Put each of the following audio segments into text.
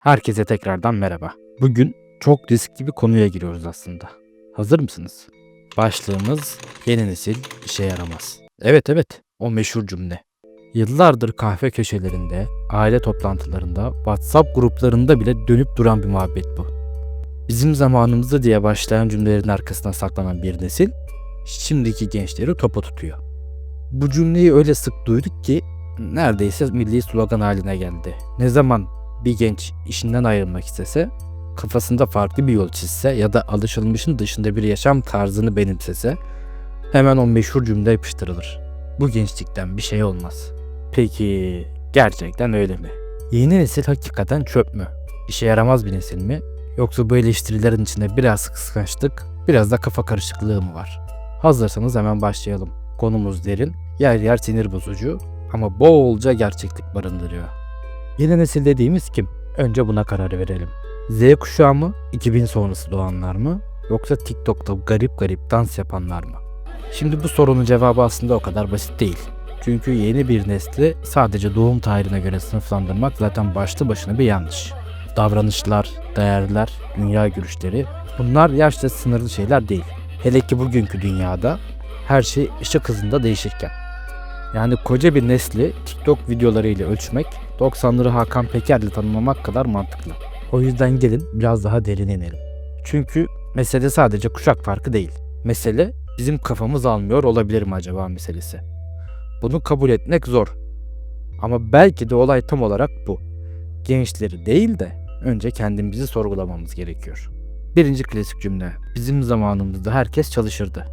Herkese tekrardan merhaba. Bugün çok riskli bir konuya giriyoruz aslında. Hazır mısınız? Başlığımız yeni nesil işe yaramaz. Evet evet o meşhur cümle. Yıllardır kahve köşelerinde, aile toplantılarında, WhatsApp gruplarında bile dönüp duran bir muhabbet bu. Bizim zamanımızda diye başlayan cümlelerin arkasına saklanan bir nesil, şimdiki gençleri topa tutuyor. Bu cümleyi öyle sık duyduk ki neredeyse milli slogan haline geldi. Ne zaman bir genç işinden ayrılmak istese, kafasında farklı bir yol çizse ya da alışılmışın dışında bir yaşam tarzını benimsese hemen o meşhur cümle yapıştırılır. Bu gençlikten bir şey olmaz. Peki gerçekten öyle mi? Yeni nesil hakikaten çöp mü? İşe yaramaz bir nesil mi? Yoksa bu eleştirilerin içinde biraz kıskançlık, biraz da kafa karışıklığı mı var? Hazırsanız hemen başlayalım. Konumuz derin, yer yer sinir bozucu ama bolca gerçeklik barındırıyor. Yeni nesil dediğimiz kim? Önce buna karar verelim. Z kuşağı mı, 2000 sonrası doğanlar mı, yoksa TikTok'ta garip garip dans yapanlar mı? Şimdi bu sorunun cevabı aslında o kadar basit değil. Çünkü yeni bir nesli sadece doğum tarihine göre sınıflandırmak zaten başlı başına bir yanlış. Davranışlar, değerler, dünya görüşleri bunlar yaşla sınırlı şeyler değil. Hele ki bugünkü dünyada her şey ışık hızında değişirken. Yani koca bir nesli TikTok videolarıyla ölçmek 90'ları Hakan Peker'le tanımlamak kadar mantıklı. O yüzden gelin biraz daha derin inelim. Çünkü mesele sadece kuşak farkı değil. Mesele bizim kafamız almıyor olabilir mi acaba meselesi. Bunu kabul etmek zor. Ama belki de olay tam olarak bu. Gençleri değil de önce kendimizi sorgulamamız gerekiyor. Birinci klasik cümle. Bizim zamanımızda herkes çalışırdı.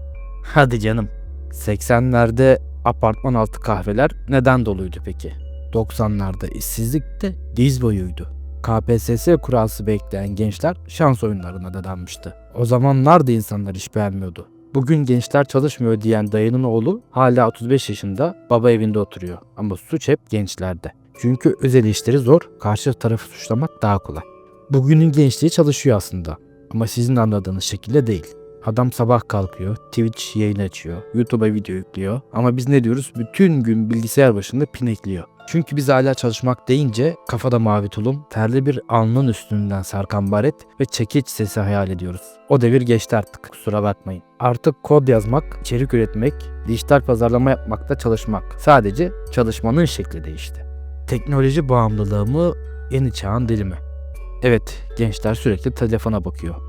Hadi canım. 80'lerde apartman altı kahveler neden doluydu peki? 90'larda işsizlik de diz boyuydu. KPSS kurası bekleyen gençler şans oyunlarına dadanmıştı. O zamanlar da insanlar iş beğenmiyordu. Bugün gençler çalışmıyor diyen dayının oğlu hala 35 yaşında baba evinde oturuyor. Ama suç hep gençlerde. Çünkü özel işleri zor, karşı tarafı suçlamak daha kolay. Bugünün gençliği çalışıyor aslında. Ama sizin anladığınız şekilde değil. Adam sabah kalkıyor, Twitch yayın açıyor, YouTube'a video yüklüyor. Ama biz ne diyoruz? Bütün gün bilgisayar başında pinekliyor. Çünkü biz hala çalışmak deyince kafada mavi tulum, terli bir alnın üstünden sarkan baret ve çekiç sesi hayal ediyoruz. O devir geçti artık kusura bakmayın. Artık kod yazmak, içerik üretmek, dijital pazarlama yapmakta çalışmak. Sadece çalışmanın şekli değişti. Teknoloji bağımlılığı mı, yeni çağın dili mi? Evet, gençler sürekli telefona bakıyor.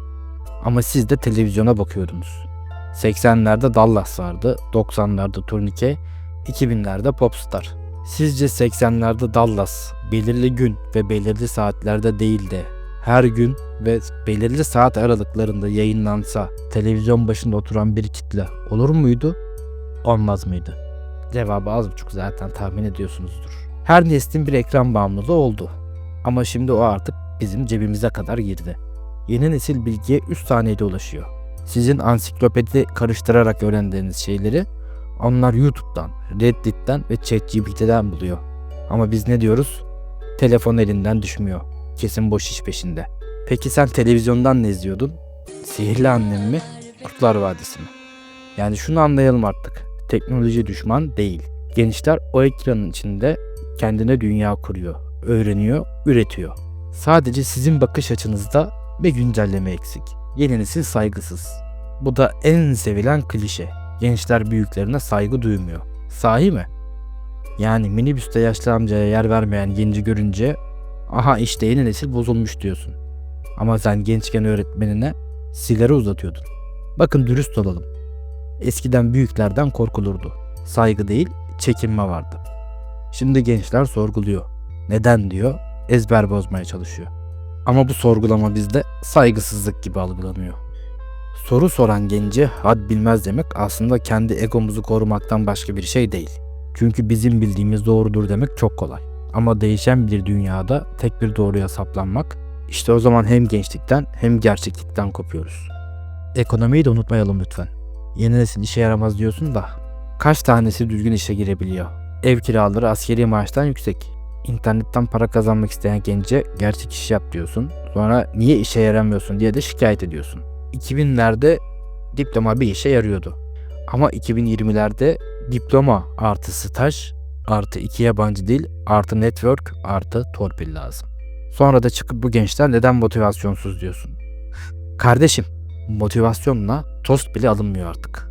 Ama siz de televizyona bakıyordunuz. 80'lerde Dallas vardı, 90'larda Turnike, 2000'lerde Popstar. Sizce 80'lerde Dallas belirli gün ve belirli saatlerde değil de her gün ve belirli saat aralıklarında yayınlansa televizyon başında oturan bir kitle olur muydu? Olmaz mıydı? Cevabı az buçuk zaten tahmin ediyorsunuzdur. Her neslin bir ekran bağımlılığı oldu. Ama şimdi o artık bizim cebimize kadar girdi. Yeni nesil bilgiye 3 saniyede ulaşıyor. Sizin ansiklopedi karıştırarak öğrendiğiniz şeyleri onlar YouTube'dan, Reddit'ten ve ChatGPT'den buluyor. Ama biz ne diyoruz? Telefon elinden düşmüyor. Kesin boş iş peşinde. Peki sen televizyondan ne izliyordun? Sihirli Annem mi? Kurtlar Vadisi mi? Yani şunu anlayalım artık. Teknoloji düşman değil. Gençler o ekranın içinde kendine dünya kuruyor, öğreniyor, üretiyor. Sadece sizin bakış açınızda bir güncelleme eksik. Yeni nesil saygısız. Bu da en sevilen klişe. Gençler büyüklerine saygı duymuyor. Sahi mi? Yani minibüste yaşlı amcaya yer vermeyen genci görünce aha işte yeni nesil bozulmuş diyorsun. Ama sen gençken öğretmenine sigara uzatıyordun. Bakın dürüst olalım. Eskiden büyüklerden korkulurdu. Saygı değil, çekinme vardı. Şimdi gençler sorguluyor. Neden diyor, ezber bozmaya çalışıyor. Ama bu sorgulama bizde saygısızlık gibi algılanıyor. Soru soran gence had bilmez demek aslında kendi egomuzu korumaktan başka bir şey değil. Çünkü bizim bildiğimiz doğrudur demek çok kolay. Ama değişen bir dünyada tek bir doğruya saplanmak, işte o zaman hem gençlikten hem gerçeklikten kopuyoruz. Ekonomiyi de unutmayalım lütfen. Yeni nesil işe yaramaz diyorsun da kaç tanesi düzgün işe girebiliyor? Ev kiraları askeri maaştan yüksek. İnternetten para kazanmak isteyen gence gerçek iş yap diyorsun. Sonra niye işe yaramıyorsun diye de şikayet ediyorsun. 2000'lerde diploma bir işe yarıyordu. Ama 2020'lerde diploma artı staj artı iki yabancı dil artı network artı torpil lazım. Sonra da çıkıp bu gençler neden motivasyonsuz diyorsun. Kardeşim, motivasyonla tost bile alınmıyor artık.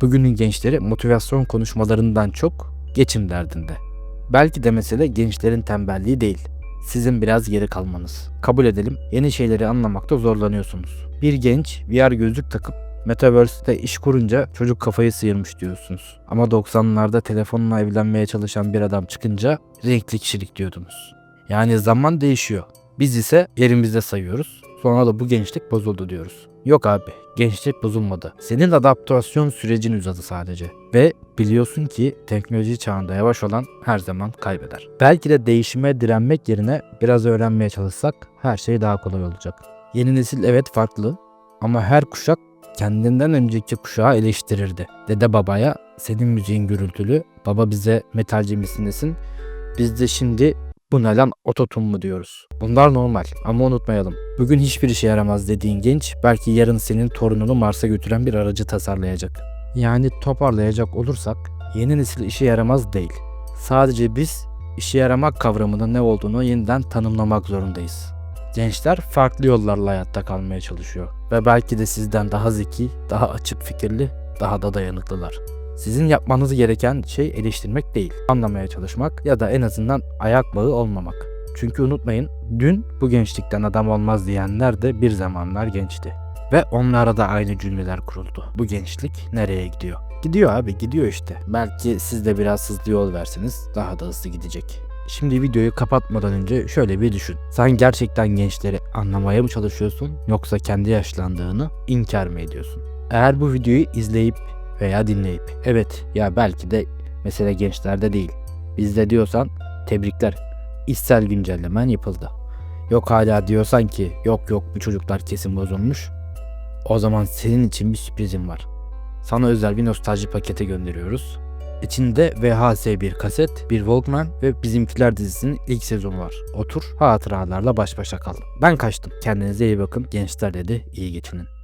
Bugünün gençleri motivasyon konuşmalarından çok geçim derdinde. Belki de mesele gençlerin tembelliği değil. Sizin biraz geri kalmanız. Kabul edelim, yeni şeyleri anlamakta zorlanıyorsunuz. Bir genç VR gözlük takıp Metaverse'de iş kurunca çocuk kafayı sıyırmış diyorsunuz. Ama 90'larda telefonla evlenmeye çalışan bir adam çıkınca renkli kişilik diyordunuz. Yani zaman değişiyor. Biz ise yerimizde sayıyoruz. Sonra da bu gençlik bozuldu diyoruz. Yok abi, gençlik bozulmadı. Senin adaptasyon sürecin uzadı sadece. Ve biliyorsun ki teknoloji çağında yavaş olan her zaman kaybeder. Belki de değişime direnmek yerine biraz öğrenmeye çalışsak her şey daha kolay olacak. Yeni nesil evet farklı ama her kuşak kendinden önceki kuşağı eleştirirdi. Dede babaya senin müziğin gürültülü, baba bize metalci misin desin. Biz de şimdi bu ne lan ototun mu diyoruz. Bunlar normal ama unutmayalım. Bugün hiçbir işe yaramaz dediğin genç belki yarın senin torununu Mars'a götüren bir aracı tasarlayacak. Yani toparlayacak olursak yeni nesil işe yaramaz değil. Sadece biz işe yaramak kavramının ne olduğunu yeniden tanımlamak zorundayız. Gençler farklı yollarla hayatta kalmaya çalışıyor ve belki de sizden daha zeki, daha açık fikirli, daha da dayanıklılar. Sizin yapmanız gereken şey eleştirmek değil, anlamaya çalışmak ya da en azından ayak bağı olmamak. Çünkü unutmayın, dün bu gençlikten adam olmaz diyenler de bir zamanlar gençti. Ve onlara da aynı cümleler kuruldu. Bu gençlik nereye gidiyor? Gidiyor abi gidiyor işte. Belki siz de biraz hızlı yol verseniz daha da hızlı gidecek. Şimdi videoyu kapatmadan önce şöyle bir düşün. Sen gerçekten gençleri anlamaya mı çalışıyorsun yoksa kendi yaşlandığını inkar mı ediyorsun? Eğer bu videoyu izleyip veya dinleyip evet ya belki de mesele gençlerde değil. Bizde diyorsan tebrikler. İşsel güncellemen yapıldı. Yok hala diyorsan ki yok yok bu çocuklar kesin bozulmuş. O zaman senin için bir sürprizim var. Sana özel bir nostalji paketi gönderiyoruz. İçinde VHS bir kaset, bir Walkman ve Bizimkiler dizisinin ilk sezonu var. Otur hatıralarla baş başa kal. Ben kaçtım. Kendinize iyi bakın. Gençler dedi iyi geçinin.